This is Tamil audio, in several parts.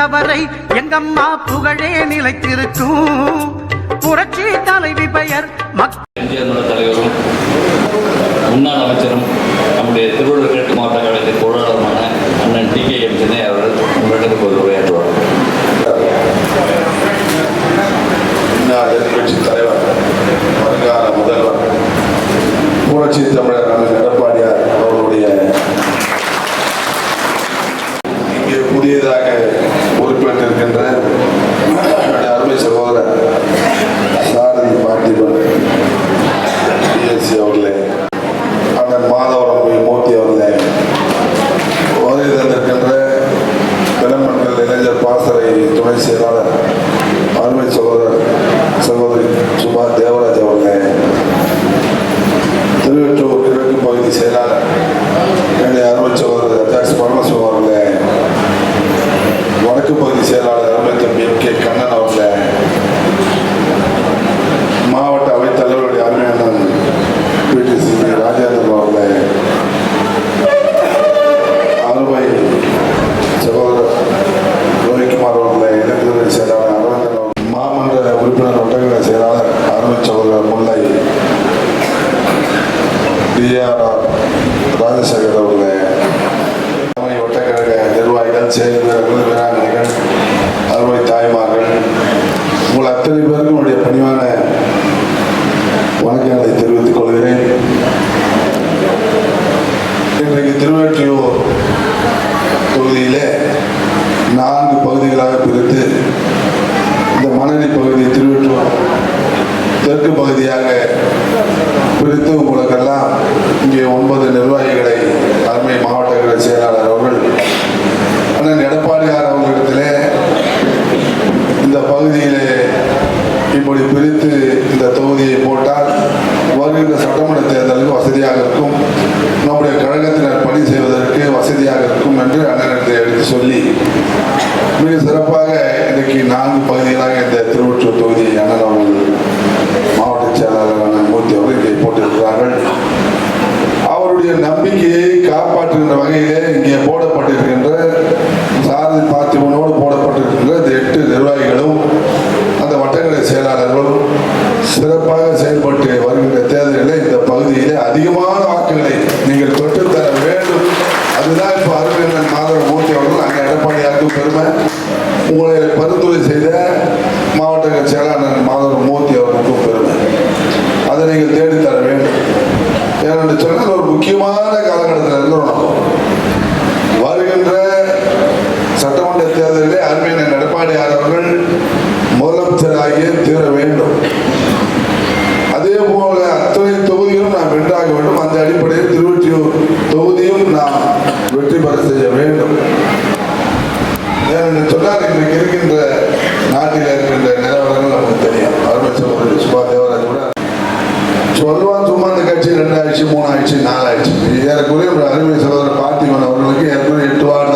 உள்ளவரை எங்கம்மா புகழே நிலைத்திருக்கும். புரட்சி தலைவி பெயர் எம்ஜிஆர் தலைவரும் முன்னாள் அமைச்சரும் 3 பாராட்டுகின்ற வகையிலே இங்கே போடப்பட்டிருக்கின்ற சாரதி பார்த்திபனோடு போடப்பட்டிருக்கின்ற எட்டு நிர்வாகிகளும் அந்த வட்டங்களை செயலாளர்களும் சிறப்பாக செயல்பட்டு வருகின்ற தேர்தலில் இந்த பகுதியிலே அதிகமான வாக்குகளை நீங்கள் பெற்றுத்தர வேண்டும். அதுதான் இப்போ அருமையான மாதவ மூர்த்தி அவர்கள் அங்கே எடப்பாடியாருக்கும் பெருமை. திருப்பணி செய்ய வேண்டும். சொன்னால் இன்றைக்கு இருக்கின்ற நாட்டில் இருக்கின்ற நிலவரங்கள் நமக்கு தெரியும். அருமை சகோதரி சுபா தேவராஜ் கூட சொல்லுவான் சும்மா இந்த கட்சி ரெண்டாயிடுச்சு மூணாயிடுச்சு நாலாயிடுச்சு. ஏறக்குறைய ஒரு அருமை சகோதரர் பார்த்திவன் அவர்களுக்கு ஏற்கனவே எட்டு வாரம்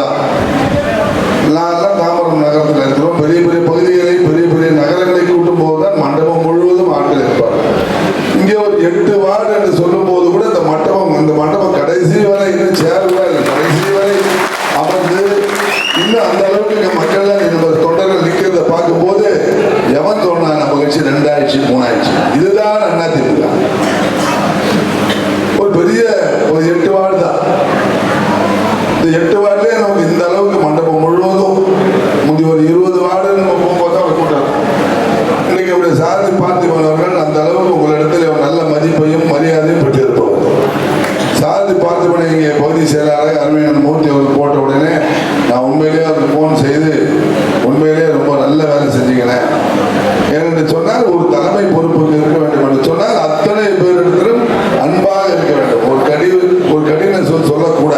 கூட.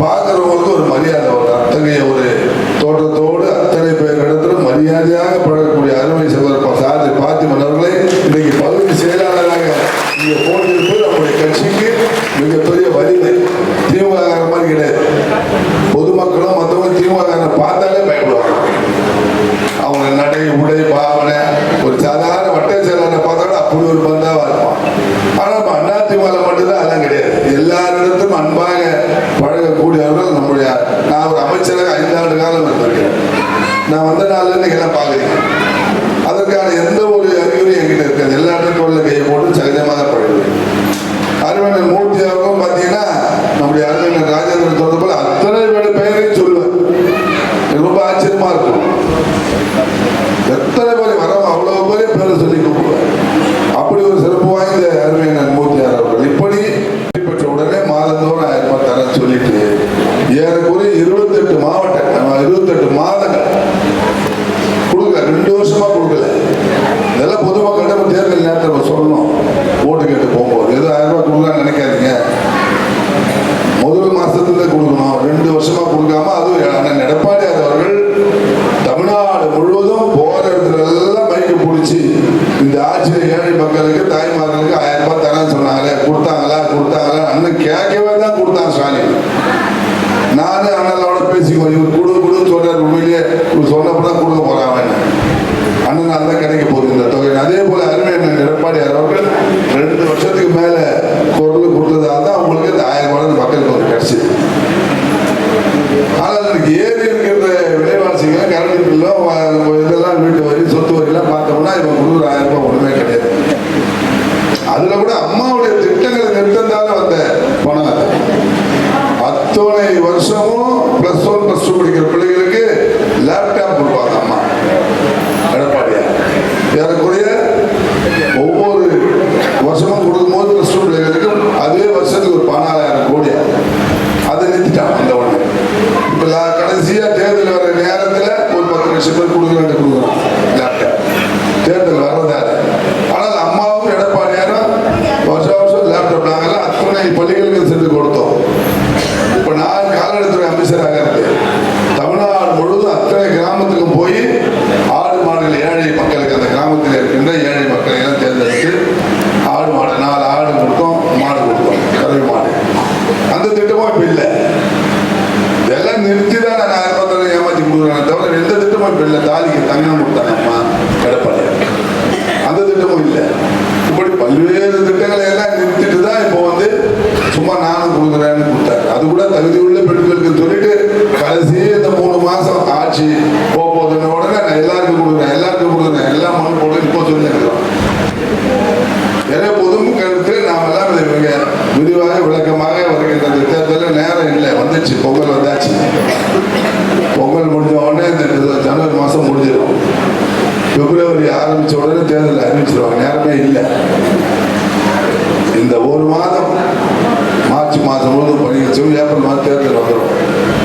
பார்க்குறவங்களுக்கு ஒரு மரியாதை வரும் அத்தகைய ஒரு தோற்றத்தோடு அத்தனை பேரிடத்திலும் மரியாதையாக பழகக்கூடிய அருமை சகோதர சாதி பாத்தி அவர்களை இன்னைக்கு பகுதி செயலாளர் அருமையான மூர்த்தியாவுக்கும் பார்த்தீங்கன்னா நம்முடைய அருமையான ராஜேந்திரன் சொல்றது அத்தனை பேர் பெயரையும் சொல்லுவேன். ரொம்ப ஆச்சரியமா இருக்கும். ஏழை மக்களுக்கு தாய்மார்களுக்கு ஆயிரம் ரூபாய் தரேன்னு சொன்னாங்களே கொடுத்தாங்களா? கொடுத்தாங்களா? அண்ணன் கேட்கவே தான் கொடுத்தான் ஸ்டாலின். நானும் அண்ணனோட பேசிக்குவோம். இவர் கொடு கொடுன்னு சொல்றாரு உண்மையிலேயே. இவர் சொன்னப்பதான் கொடுக்க போறான் அண்ணன். நல்லா கிடைக்க போகுது இந்த தொகை. அதே போல அருமையான எடப்பாடியார் அவர்கள் ரெண்டு வருஷத்துக்கு மேல குரல் கொடுத்ததால் தான் அவங்களுக்கு இந்த ஆயிரம் ரூபாய் மக்களுக்கு வந்து கிடைச்சிது. ஆனால் ஏறி பள்ளிகளுக்கு சென்று கொடுத்தோம். இப்போ நான் கால்நடைத்துறை அமைச்சராக இருந்தேன் தமிழ்நாடு முழுவதும் அத்தனை கிராமத்துக்கும் போய் ஆடு மாடுகள் ஏழை மக்களுக்கு அந்த கிராமத்தில் இருக்கின்ற ஏழை மக்களை எல்லாம் தேர்ந்தெடுத்து ஆடு மாடு நாலு ஆடு கொடுத்தோம் மாடு கொடுத்தோம் கருவி மாடு. அந்த திட்டமும் இப்போ இல்லை. இதெல்லாம் நிறுத்தி தான் நான் அறுபத்தரை ஏமாற்றி கொடுக்குறேன் தவிர எந்த திட்டமும் இப்போ இல்லை. தாலிக்கு தங்கம் கொடுத்தாங்க கடப்பாடு அந்த திட்டமும் இல்லை. விரிவாக விளக்கமாக வருகின்ற இந்த தேர்தலில் நேரம் இல்லை. வந்துச்சு. பொங்கல் வந்தாச்சு. பொங்கல் முடிஞ்ச உடனே இந்த ஜனவரி மாதம் முடிஞ்சிடும். பிப்ரவரி ஆரம்பித்த உடனே தேர்தல் அறிவிச்சிருவாங்க. நேரமே இல்லை. இந்த ஒரு மாதம் மார்ச் மாதம் முழுவதும் பணி வச்சோம் ஏப்ரல் மாதம் தேர்தல் வந்துடும்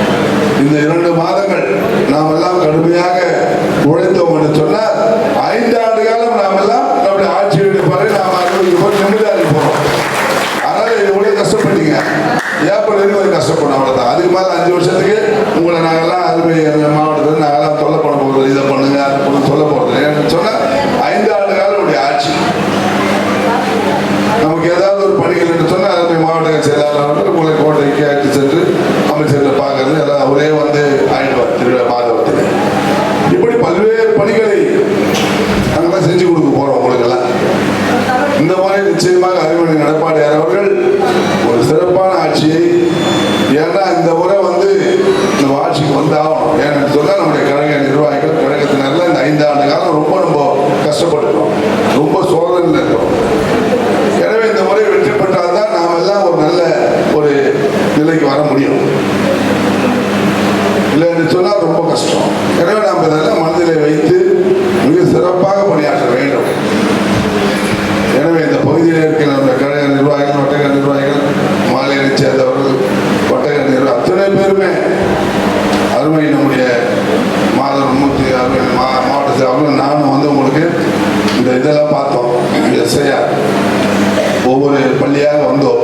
வழியாக வந்தோம்.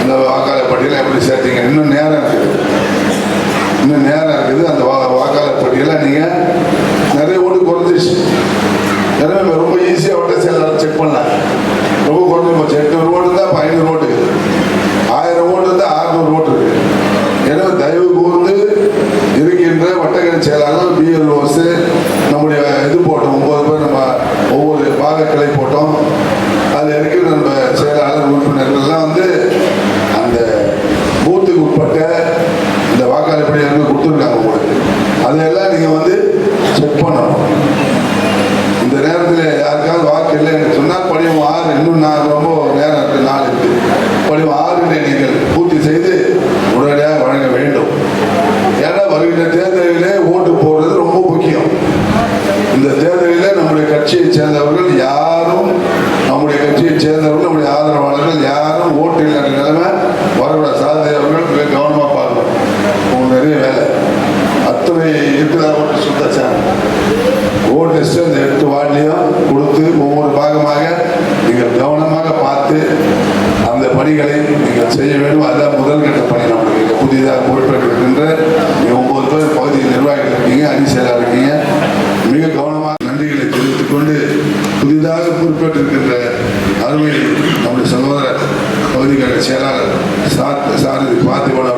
அந்த வாக்காளர் பட்டியலை எப்படி சேர்த்தீங்க? இன்னும் நேரம் இருக்குது. இன்னும் நேரம் இருக்குது. அந்த வா வாக்காளர் பட்டியலை நீங்கள் நிறைய ஓட்டு குறைஞ்சிருச்சு. நிறைய ரொம்ப ஈஸியாக விட்டு சில செக் பண்ணலாம். ரொம்ப குறைஞ்சி போச்சு. எட்நூறு ஓட்டு இருந்தால் இப்போ ஐநூறு ஓட்டு ஆயிரம் ஓட்டு இருந்தால் ஆறுநூறு ஓட்டு இருக்குது. ஏன்னா தயவு கூர்ந்து இருக்கின்ற வட்டக்கரை செயலாளர் பிஎல்ஓஸு lunar, lunar, உட்பட்டிருக்கின்ற அருமையில் அருமை நம்முடைய சகோதர பகுதிகளின் செயலாளர் சார் சாரதி பார்த்திபன்